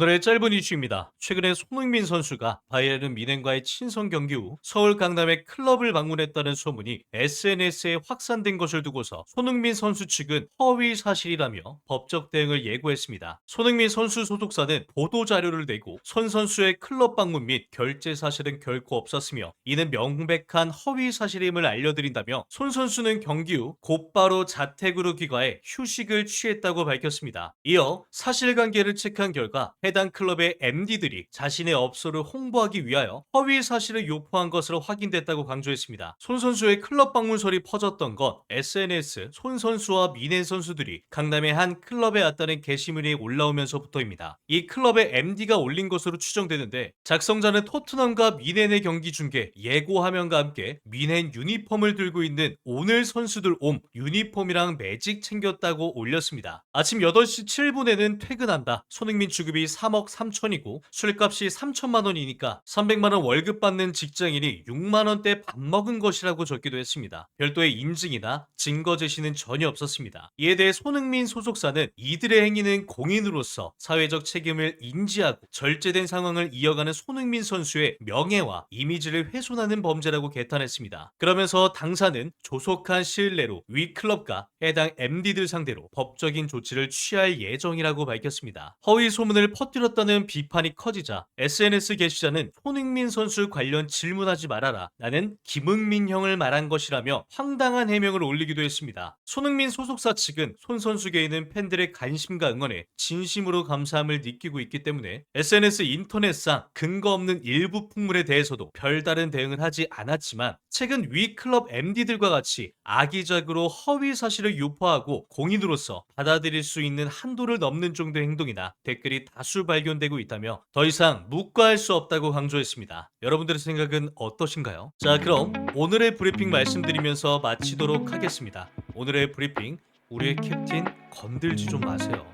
오늘의 짧은 이슈입니다. 최근에 손흥민 선수가 바이에른 미넨과의 친선 경기 후 서울 강남의 클럽을 방문했다는 소문이 SNS에 확산된 것을 두고서 손흥민 선수 측은 허위 사실이라며 법적 대응을 예고했습니다. 손흥민 선수 소속사는 보도 자료를 내고 손 선수의 클럽 방문 및 결제 사실은 결코 없었으며 이는 명백한 허위 사실임을 알려드린다며 손 선수는 경기 후 곧바로 자택으로 귀가해 휴식을 취했다고 밝혔습니다. 이어 사실관계를 체크한 결과 해당 클럽의 MD들이 자신의 업소를 홍보하기 위하여 허위 사실을 유포한 것으로 확인됐다고 강조했습니다. 손 선수의 클럽 방문설이 퍼졌던 것 SNS 손 선수와 미넨 선수들이 강남의 한 클럽에 왔다는 게시물이 올라오면서부터입니다. 이 클럽의 MD가 올린 것으로 추정되는데 작성자는 토트넘과 미넨의 경기 중계 예고 화면과 함께 미넨 유니폼을 들고 있는 오늘 선수들 옴 유니폼이랑 매직 챙겼다고 올렸습니다. 아침 8시 7분에는 퇴근한다. 손흥민 주급이 3억 3천이고 술값이 3천만 원이니까 300만 원 월급 받는 직장인이 6만 원대 밥 먹은 것이라고 적기도 했습니다. 별도의 인증이나 증거 제시는 전혀 없었습니다. 이에 대해 손흥민 소속사는 이들의 행위는 공인으로서 사회적 책임을 인지하고 절제된 상황을 이어가는 손흥민 선수의 명예와 이미지를 훼손하는 범죄라고 개탄했습니다. 그러면서 당사는 조속한 시일 내로 위 클럽과 해당 MD들 상대로 법적인 조치를 취할 예정이라고 밝혔습니다. 허위 소문을 퍼 뜨렸다는 비판이 커지자 SNS 게시자는 손흥민 선수 관련 질문하지 말아라. 나는 김흥민 형을 말한 것이라며 황당한 해명을 올리기도 했습니다. 손흥민 소속사 측은 손 선수계에는 팬들의 관심과 응원에 진심으로 감사함을 느끼고 있기 때문에 SNS 인터넷상 근거 없는 일부 풍물에 대해서도 별다른 대응을 하지 않았지만 최근 위 클럽 MD들과 같이 악의적으로 허위 사실을 유포하고 공인으로서 받아들일 수 있는 한도를 넘는 정도의 행동이나 댓글이 다수 발견되고 있다며 더 이상 묵과할 수 없다고 강조했습니다. 여러분들의 생각은 어떠신가요? 자 그럼 오늘의 브리핑 말씀드리면서 마치도록 하겠습니다. 오늘의 브리핑 우리의 캡틴 건들지 좀 마세요.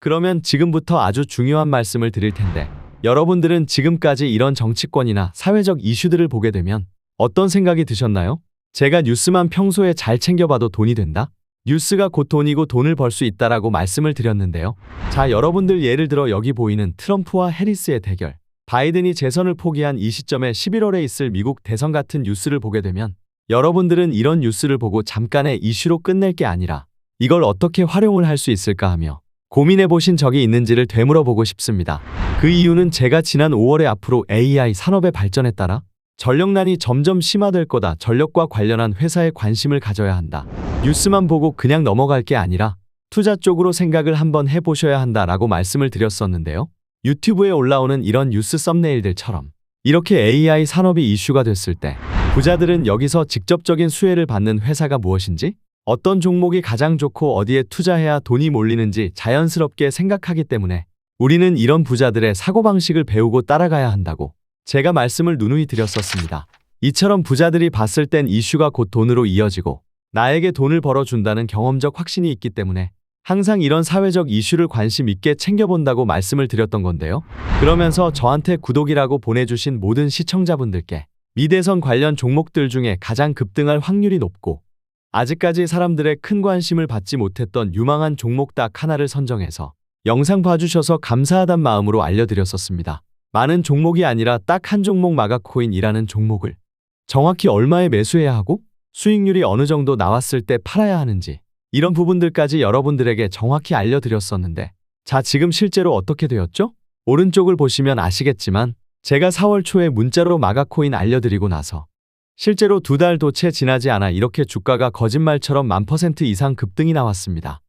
그러면 지금부터 아주 중요한 말씀을 드릴 텐데 여러분들은 지금까지 이런 정치권이나 사회적 이슈들을 보게 되면 어떤 생각이 드셨나요? 제가 뉴스만 평소에 잘 챙겨봐도 돈이 된다? 뉴스가 곧 돈이고 돈을 벌 수 있다라고 말씀을 드렸는데요. 자, 여러분들 예를 들어 여기 보이는 트럼프와 해리스의 대결. 바이든이 재선을 포기한 이 시점에 11월에 있을 미국 대선 같은 뉴스를 보게 되면 여러분들은 이런 뉴스를 보고 잠깐의 이슈로 끝낼 게 아니라 이걸 어떻게 활용을 할 수 있을까 하며 고민해 보신 적이 있는지를 되물어보고 싶습니다. 그 이유는 제가 지난 5월에 앞으로 AI 산업의 발전에 따라 전력난이 점점 심화될 거다. 전력과 관련한 회사에 관심을 가져야 한다. 뉴스만 보고 그냥 넘어갈 게 아니라 투자 쪽으로 생각을 한번 해보셔야 한다라고 말씀을 드렸었는데요. 유튜브에 올라오는 이런 뉴스 썸네일들처럼 이렇게 AI 산업이 이슈가 됐을 때 부자들은 여기서 직접적인 수혜를 받는 회사가 무엇인지 어떤 종목이 가장 좋고 어디에 투자해야 돈이 몰리는지 자연스럽게 생각하기 때문에 우리는 이런 부자들의 사고방식을 배우고 따라가야 한다고 제가 말씀을 누누이 드렸었습니다. 이처럼 부자들이 봤을 땐 이슈가 곧 돈으로 이어지고 나에게 돈을 벌어준다는 경험적 확신이 있기 때문에 항상 이런 사회적 이슈를 관심 있게 챙겨본다고 말씀을 드렸던 건데요. 그러면서 저한테 구독이라고 보내주신 모든 시청자분들께 미대선 관련 종목들 중에 가장 급등할 확률이 높고 아직까지 사람들의 큰 관심을 받지 못했던 유망한 종목 딱 하나를 선정해서 영상 봐주셔서 감사하단 마음으로 알려드렸었습니다. 많은 종목이 아니라 딱 한 종목 마가코인이라는 종목을 정확히 얼마에 매수해야 하고 수익률이 어느 정도 나왔을 때 팔아야 하는지 이런 부분들까지 여러분들에게 정확히 알려드렸었는데 자 지금 실제로 어떻게 되었죠? 오른쪽을 보시면 아시겠지만 제가 4월 초에 문자로 마가코인 알려드리고 나서 실제로 두 달도 채 지나지 않아 이렇게 주가가 거짓말처럼 만 퍼센트 이상 급등이 나왔습니다.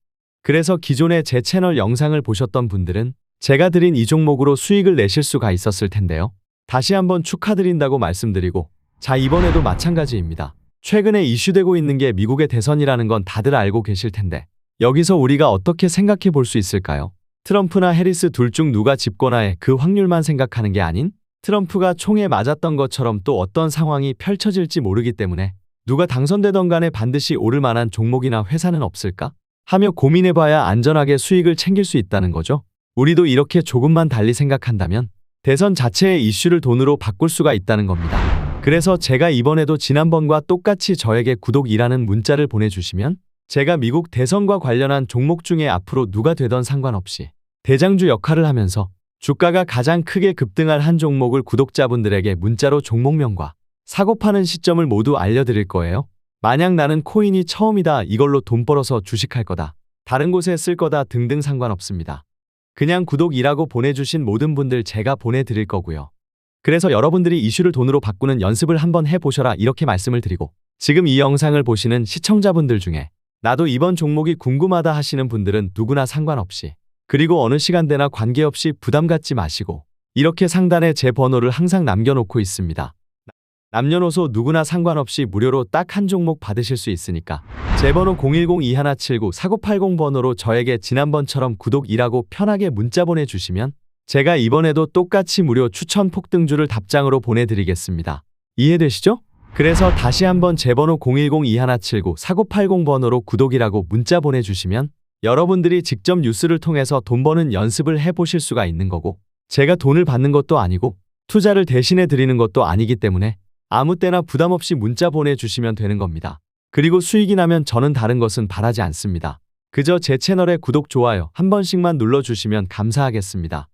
그래서 기존에 제 채널 영상을 보셨던 분들은 제가 드린 이 종목으로 수익을 내실 수가 있었을 텐데요. 다시 한번 축하드린다고 말씀드리고 자 이번에도 마찬가지입니다. 최근에 이슈되고 있는 게 미국의 대선이라는 건 다들 알고 계실 텐데 여기서 우리가 어떻게 생각해 볼 수 있을까요? 트럼프나 해리스 둘 중 누가 집권하에 그 확률만 생각하는 게 아닌 트럼프가 총에 맞았던 것처럼 또 어떤 상황이 펼쳐질지 모르기 때문에 누가 당선되던 간에 반드시 오를 만한 종목이나 회사는 없을까? 하며 고민해봐야 안전하게 수익을 챙길 수 있다는 거죠. 우리도 이렇게 조금만 달리 생각한다면 대선 자체의 이슈를 돈으로 바꿀 수가 있다는 겁니다. 그래서 제가 이번에도 지난번과 똑같이 저에게 구독이라는 문자를 보내주시면 제가 미국 대선과 관련한 종목 중에 앞으로 누가 되던 상관없이 대장주 역할을 하면서 주가가 가장 크게 급등할 한 종목을 구독자분들에게 문자로 종목명과 사고 파는 시점을 모두 알려드릴 거예요. 만약 나는 코인이 처음이다 이걸로 돈 벌어서 주식할 거다. 다른 곳에 쓸 거다 등등 상관없습니다. 그냥 구독이라고 보내주신 모든 분들 제가 보내드릴 거고요. 그래서 여러분들이 이슈를 돈으로 바꾸는 연습을 한번 해보셔라 이렇게 말씀을 드리고 지금 이 영상을 보시는 시청자분들 중에 나도 이번 종목이 궁금하다 하시는 분들은 누구나 상관없이 그리고 어느 시간대나 관계없이 부담 갖지 마시고 이렇게 상단에 제 번호를 항상 남겨놓고 있습니다. 남녀노소 누구나 상관없이 무료로 딱 한 종목 받으실 수 있으니까 제 번호 010-2179-4980번호로 저에게 지난번처럼 구독이라고 편하게 문자 보내주시면 제가 이번에도 똑같이 무료 추천 폭등주를 답장으로 보내드리겠습니다. 이해되시죠? 그래서 다시 한번 제 번호 010-2179-4980번호로 구독이라고 문자 보내주시면 여러분들이 직접 뉴스를 통해서 돈 버는 연습을 해보실 수가 있는 거고 제가 돈을 받는 것도 아니고 투자를 대신해 드리는 것도 아니기 때문에 아무 때나 부담 없이 문자 보내주시면 되는 겁니다. 그리고 수익이 나면 저는 다른 것은 바라지 않습니다. 그저 제 채널에 구독, 좋아요 한 번씩만 눌러주시면 감사하겠습니다.